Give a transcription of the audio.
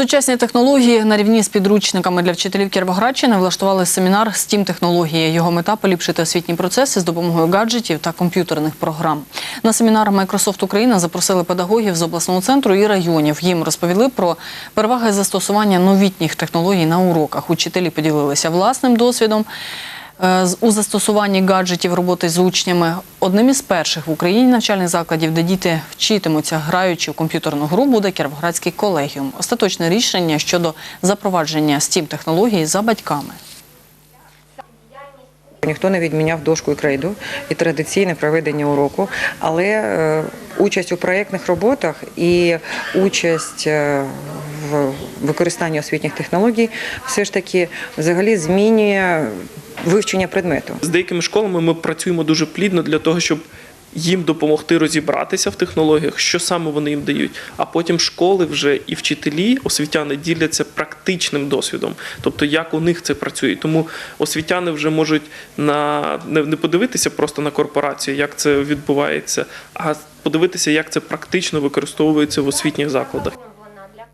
Сучасні технології на рівні з підручниками для вчителів Кіровоградщини влаштували семінар «STEAM технології. Його мета поліпшити освітні процеси з допомогою гаджетів та комп'ютерних програм. На семінар Microsoft Україна запросили педагогів з обласного центру і районів. Їм розповіли про переваги застосування новітніх технологій на уроках. Учителі поділилися власним досвідом. Е, у застосуванні гаджетів роботи з учнями одним із перших в Україні навчальних закладів, де діти вчитимуться, граючи в комп'ютерну гру, буде Кіровоградський колегіум. Остаточне рішення щодо запровадження stім технологій за батьками. Ніхто не відміняв дошку і крейду і традиційне проведення уроку, але е, участь у проєктних роботах і участь е, в використанні освітніх технологій все ж таки взагалі змінює вивчення предмету. З деякими школами ми працюємо дуже плідно для того, щоб їм допомогти розібратися в технологіях, що саме вони їм дають. А потім школи вже і вчителі, освітяни діляться практичним досвідом, тобто як у них це працює. Тому освітяни вже можуть на не, подивитися просто на корпорацію, як це відбувається, а подивитися, як це практично використовується в освітніх закладах.